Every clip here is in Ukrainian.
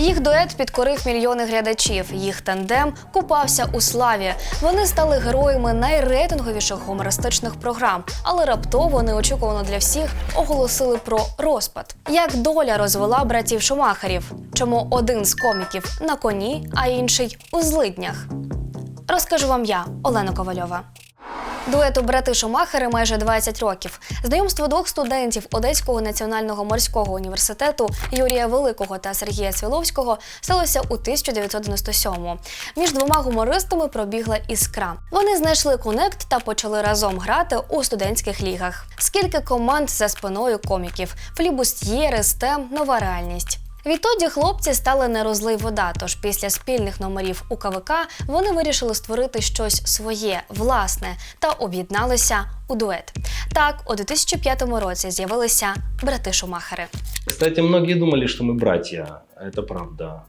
Їх дует підкорив мільйони глядачів. Їх тандем купався у славі. Вони стали героями найрейтинговіших гумористичних програм, але раптово неочікувано для всіх оголосили про розпад. Як доля розвела братів Шумахерів? Чому один з коміків на коні, а інший у злиднях? Розкажу вам я, Олена Ковальова. Дуету брати Шумахери майже 20 років. Знайомство двох студентів Одеського національного морського університету Юрія Великого та Сергія Свіловського сталося у 1997-му. Між двома гумористами пробігла іскра. Вони знайшли конект та почали разом грати у студентських лігах. Скільки команд за спиною коміків: флібустьєри, стем, нова реальність. Відтоді хлопці стали не розлий вода. Тож після спільних номерів у КВК вони вирішили створити щось своє, власне, та об'єдналися у дует. Так, у 2005 році з'явилися брати Шумахери. Кстати, многие думали, что мы братья. Это правда.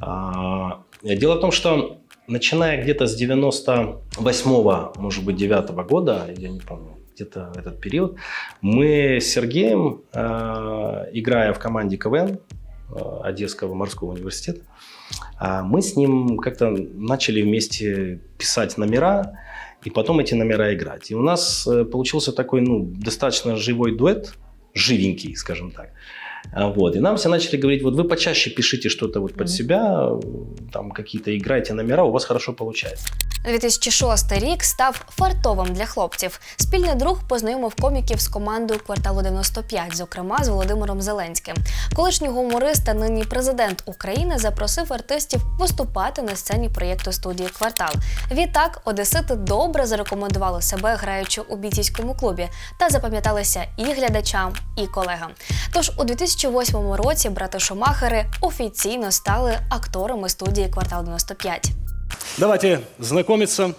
А, Дело в том, что начиная где-то с 98-го, может быть, 9 года, я не помню, где-то в этот период, мы с Сергеем, а, играя в команде КВН а, Одесского морского университета, а, мы с ним как-то начали вместе писать номера и потом эти номера играть. И у нас э, получился такой, ну, достаточно живой дуэт, живенький, скажем так. Вот. И нам все начали говорить, вот вы почаще пишите что-то вот под Мгм. себя, там какие-то играйте номера, у вас хорошо получается. 2006 рік став фартовим для хлопців. Спільний друг познайомив коміків з командою кварталу 95, зокрема з Володимиром Зеленським. Колишній гуморист та нині президент України запросив артистів виступати на сцені проєкту студії Квартал. Відтак одесити добре зарекомендували себе, граючи у бійцівському клубі, та запам'яталися і глядачам, і колегам. Тож у 2008 році брати Шумахери офіційно стали акторами студії Квартал 95. Давайте знакомиться.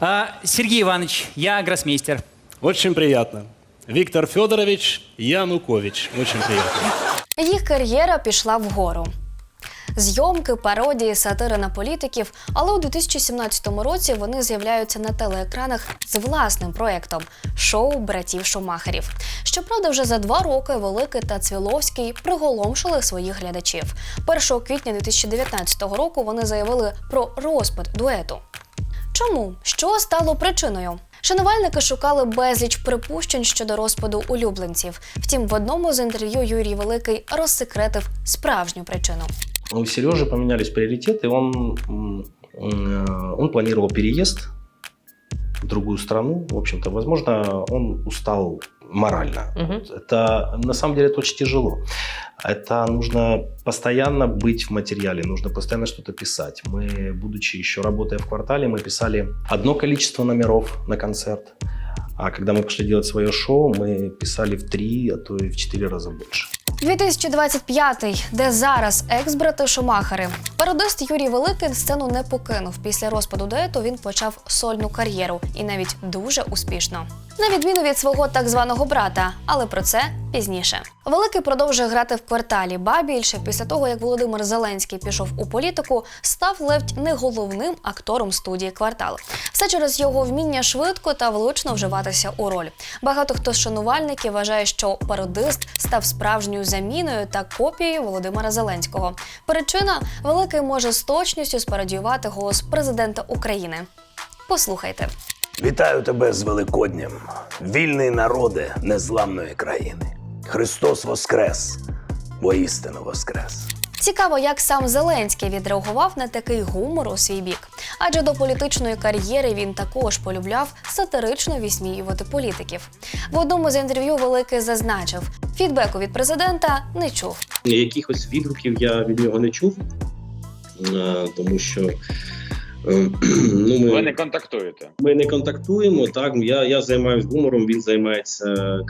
А, Сергей Иванович, я гроссмейстер. Очень приятно. Виктор Федорович Янукович. Очень приятно. Їх кар'єра пішла вгору. Зйомки, пародії, сатири на політиків, але у 2017 році вони з'являються на телеекранах з власним проєктом шоу братів Шумахерів. Щоправда, вже за два роки Великий та Цвіловський приголомшили своїх глядачів. 1 квітня 2019 року вони заявили про розпад дуету. Чому? Що стало причиною? Шанувальники шукали безліч припущень щодо розпаду улюбленців. Втім, в одному з інтерв'ю Юрій Великий розсекретив справжню причину. У Сережи поменялись приоритеты, он, м, он планировал переезд в другую страну. В общем-то, возможно, он устал морально. Вот Это на самом деле это очень тяжело. Это нужно постоянно быть в материале, нужно постоянно что-то писать. Мы, будучи еще работая в квартале, мы писали одно количество номеров на концерт. А когда мы пошли делать свое шоу, мы писали в три, а то и в четыре раза больше. 2025, де зараз екс-брати Шумахери. Пародист Юрій Великий сцену не покинув. Після розпаду дуету він почав сольну кар'єру і навіть дуже успішно. На відміну від свого так званого брата, але про це пізніше. Великий продовжує грати в кварталі. Ба більше після того, як Володимир Зеленський пішов у політику, став ледь не головним актором студії квартал. Все через його вміння швидко та влучно вживатися у роль. Багато хто з шанувальників вважає, що пародист став справжньою заміною та копією Володимира Зеленського. Причина великий може з точністю спарадіювати голос президента України. Послухайте. Вітаю тебе з Великоднем, вільний народе незламної країни. Христос Воскрес, воістину Воскрес. Цікаво, як сам Зеленський відреагував на такий гумор у свій бік. Адже до політичної кар'єри він також полюбляв сатирично вісміювати політиків. В одному з інтерв'ю великий зазначив, фідбеку від президента не чув. Якихось відгуків я від нього не чув, е, тому що ну, ми, Ви не контактуєте. ми не контактуємо. Так, я, я займаюся гумором, він займається,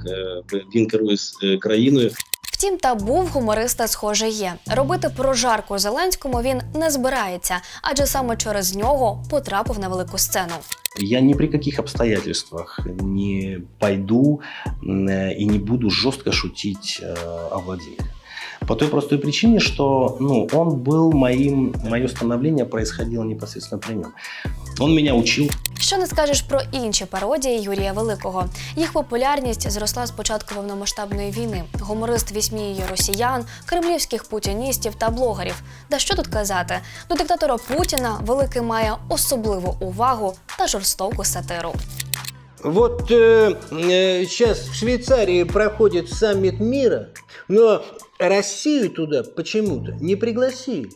е, він керує е, країною. Втім, табу в гумориста схоже є. Робити прожарку Зеленському він не збирається, адже саме через нього потрапив на велику сцену. Я ни при каких обстоятельствах не пойду м, э, и не буду жестко шутить э, о Владимире. По той простой причине, что ну, он был моим, мое становление происходило непосредственно при нем. Он меня учил. Що не скажеш про інші пародії Юрія Великого? Їх популярність зросла з початку повномасштабної війни. Гуморист вісміює росіян, кремлівських путіністів та блогерів. Да що тут казати? До диктатора Путіна великий має особливу увагу та жорстоку сатиру. Вот э, э, сейчас в Швейцарии проходит саммит мира, но Россию туда почему-то не пригласили.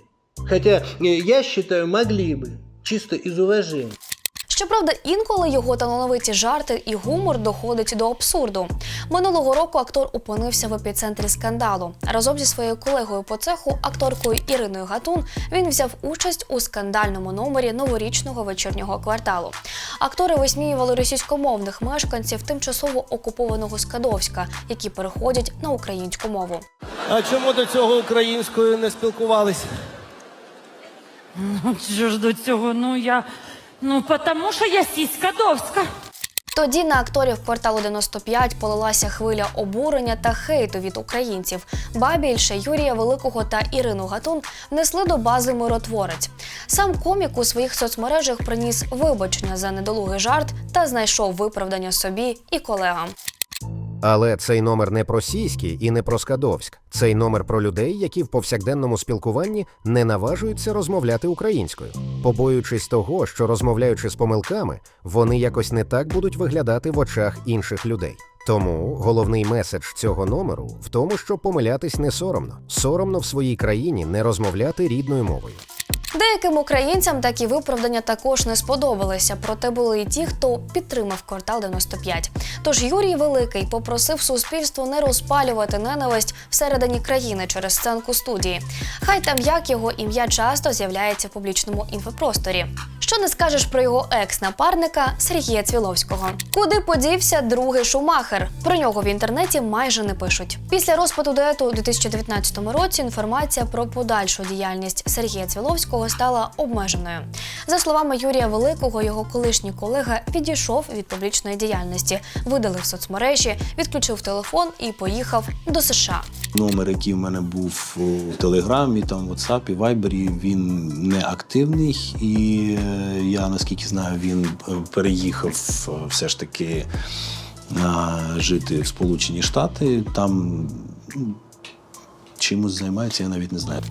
Хотя э, я считаю, могли бы, чисто из уважения. Щоправда, інколи його талановиті жарти і гумор доходить до абсурду. Минулого року актор опинився в епіцентрі скандалу. Разом зі своєю колегою по цеху, акторкою Іриною Гатун, він взяв участь у скандальному номері новорічного вечірнього кварталу. Актори висміювали російськомовних мешканців тимчасово окупованого Скадовська, які переходять на українську мову. А чому до цього українською не спілкувалися? Що ж до цього? Ну я. Ну, тому що я сіська довська. Тоді на акторів кварталу 95 полилася хвиля обурення та хейту від українців. Ба більше Юрія Великого та Ірину Гатун внесли до бази миротворець. Сам комік у своїх соцмережах приніс вибачення за недолугий жарт та знайшов виправдання собі і колегам. Але цей номер не про сіськи і не про Скадовськ. Цей номер про людей, які в повсякденному спілкуванні не наважуються розмовляти українською, побоюючись того, що розмовляючи з помилками, вони якось не так будуть виглядати в очах інших людей. Тому головний меседж цього номеру в тому, що помилятись не соромно. Соромно в своїй країні не розмовляти рідною мовою. Деяким українцям такі виправдання також не сподобалися, проте були і ті, хто підтримав квартал 95. Тож Юрій Великий попросив суспільство не розпалювати ненависть всередині країни через сценку студії. Хай там як його ім'я часто з'являється в публічному інфопросторі. Що не скажеш про його екс-напарника Сергія Цвіловського? Куди подівся другий Шумахер? Про нього в інтернеті майже не пишуть. Після розпаду дуету у 2019 році інформація про подальшу діяльність Сергія Цвіловського стала обмеженою. За словами Юрія Великого, його колишній колега відійшов від публічної діяльності, видалив соцмережі, відключив телефон і поїхав до США. Номер, який в мене був у Телеграмі, там, WhatsApp, Вайбері, він не активний. І е, я наскільки знаю, він е, переїхав е, все ж таки жити в Сполучені Штати. Там ну, чимось займається, я навіть не знаю.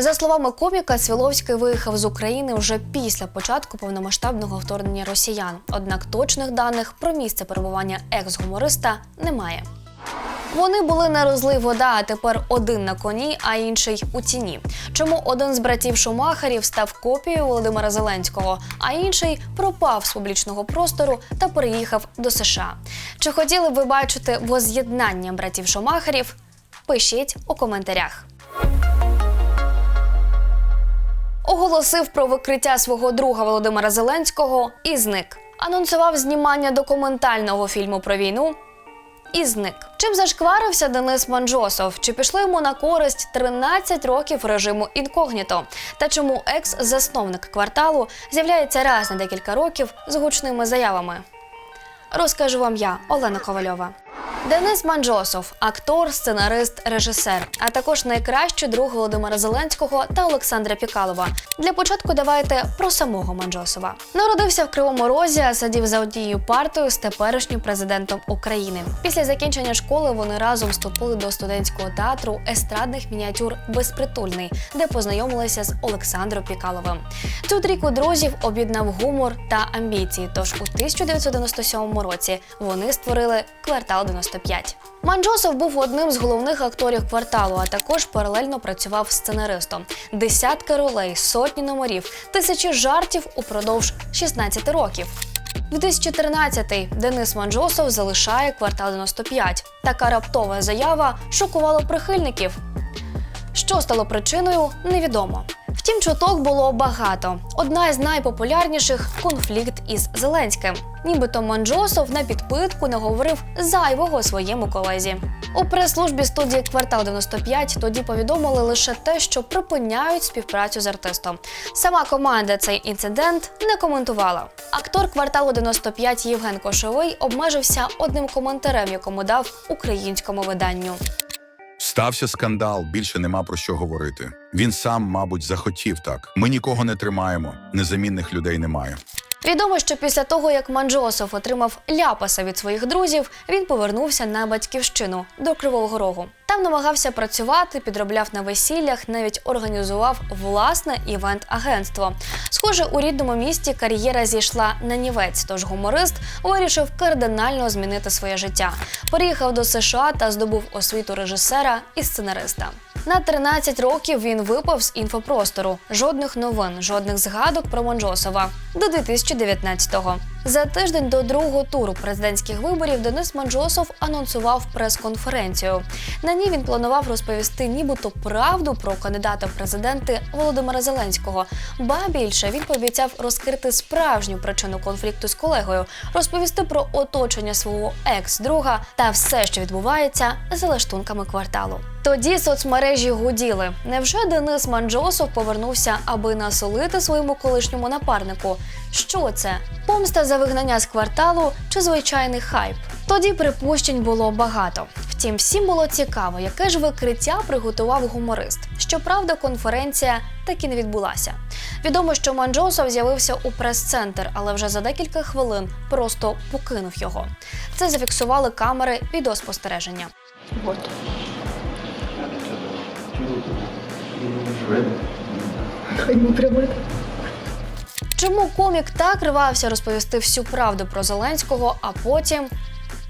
За словами коміка, Свіловський виїхав з України вже після початку повномасштабного вторгнення росіян. Однак точних даних про місце перебування екс-гумориста немає. Вони були на розлив вода, а тепер один на коні, а інший у тіні. Чому один з братів Шумахарів став копією Володимира Зеленського, а інший пропав з публічного простору та переїхав до США? Чи хотіли б ви бачити воз'єднання братів Шумахарів? Пишіть у коментарях. Оголосив про викриття свого друга Володимира Зеленського і зник. Анонсував знімання документального фільму про війну і зник. Чим зашкварився Денис Манджосов? Чи пішло йому на користь 13 років режиму інкогніто? Та чому екс-засновник кварталу з'являється раз на декілька років з гучними заявами? Розкажу вам я, Олена Ковальова. Денис Манджосов, актор, сценарист, режисер, а також найкращий друг Володимира Зеленського та Олександра Пікалова. Для початку давайте про самого Манджосова. Народився в Кривому Розі, а сидів за однією партою з теперішнім президентом України. Після закінчення школи вони разом вступили до студентського театру естрадних мініатюр Безпритульний, де познайомилися з Олександром Пікаловим. Цю трійку друзів об'єднав гумор та амбіції. Тож у 1997 році вони створили квартал 95. Манджосов був одним з головних акторів кварталу, а також паралельно працював сценаристом. Десятки ролей, сотні номерів, тисячі жартів упродовж 16 років. 2013-й Денис Манджосов залишає квартал 95. Така раптова заява шокувала прихильників. Що стало причиною, невідомо. Втім, чуток було багато. Одна із найпопулярніших конфлікт із Зеленським. Нібито Манджосов на підпитку наговорив зайвого своєму колезі. У прес-службі студії Квартал 95 тоді повідомили лише те, що припиняють співпрацю з артистом. Сама команда цей інцидент не коментувала. Актор кварталу 95 Євген Кошовий обмежився одним коментарем, якому дав українському виданню. Стався скандал, більше нема про що говорити. Він сам, мабуть, захотів так. Ми нікого не тримаємо, незамінних людей немає. Відомо, що після того, як Манджосов отримав ляпаса від своїх друзів, він повернувся на батьківщину до Кривого Рогу. Там намагався працювати, підробляв на весіллях, навіть організував власне івент-агентство. Схоже, у рідному місті кар'єра зійшла на нівець, тож гуморист вирішив кардинально змінити своє життя. Переїхав до США та здобув освіту режисера і сценариста. На 13 років він випав з інфопростору. Жодних новин, жодних згадок про Монжосова до 2019-го. За тиждень до другого туру президентських виборів Денис Манджосов анонсував прес-конференцію. На ній він планував розповісти нібито правду про кандидата в президенти Володимира Зеленського. Ба більше він пообіцяв розкрити справжню причину конфлікту з колегою, розповісти про оточення свого екс-друга та все, що відбувається за лаштунками кварталу. Тоді соцмережі гуділи. Невже Денис Манджосов повернувся, аби насолити своєму колишньому напарнику? Що це? Помста за вигнання з кварталу чи звичайний хайп? Тоді припущень було багато. Втім, всім було цікаво, яке ж викриття приготував гуморист. Щоправда, конференція так і не відбулася. Відомо, що Манджосов з'явився у прес-центр, але вже за декілька хвилин просто покинув його. Це зафіксували камери відеоспостереження. Чому комік так ривався розповісти всю правду про Зеленського, а потім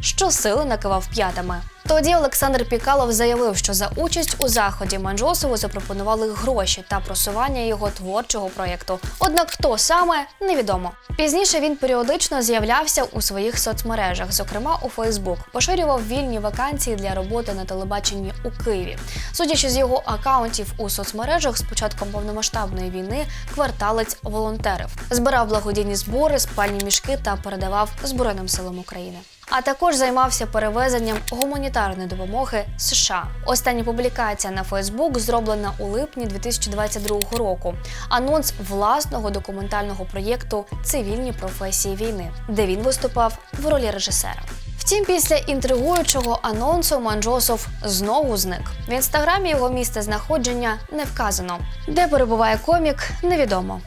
щосили накивав п'ятами? Тоді Олександр Пікалов заявив, що за участь у заході Манджосову запропонували гроші та просування його творчого проєкту. Однак хто саме невідомо. Пізніше він періодично з'являвся у своїх соцмережах, зокрема у Фейсбук, поширював вільні вакансії для роботи на телебаченні у Києві. Судячи з його акаунтів у соцмережах, з початком повномасштабної війни кварталець волонтерив, збирав благодійні збори, спальні мішки та передавав Збройним силам України. А також займався перевезенням гуманітарної допомоги США. Остання публікація на Фейсбук зроблена у липні 2022 року. Анонс власного документального проєкту Цивільні професії війни, де він виступав в ролі режисера. Втім, після інтригуючого анонсу Манджосов знову зник. В інстаграмі його місце знаходження не вказано. Де перебуває комік, невідомо.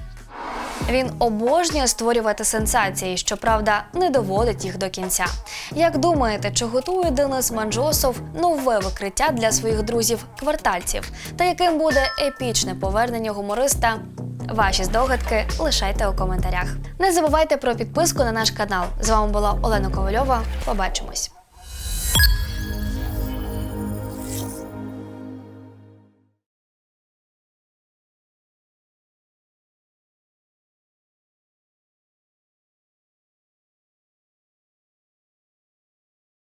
Він обожнює створювати сенсації, щоправда, не доводить їх до кінця. Як думаєте, чи готує Денис Манджосов нове викриття для своїх друзів-квартальців? Та яким буде епічне повернення гумориста? Ваші здогадки лишайте у коментарях. Не забувайте про підписку на наш канал. З вами була Олена Ковальова. Побачимось.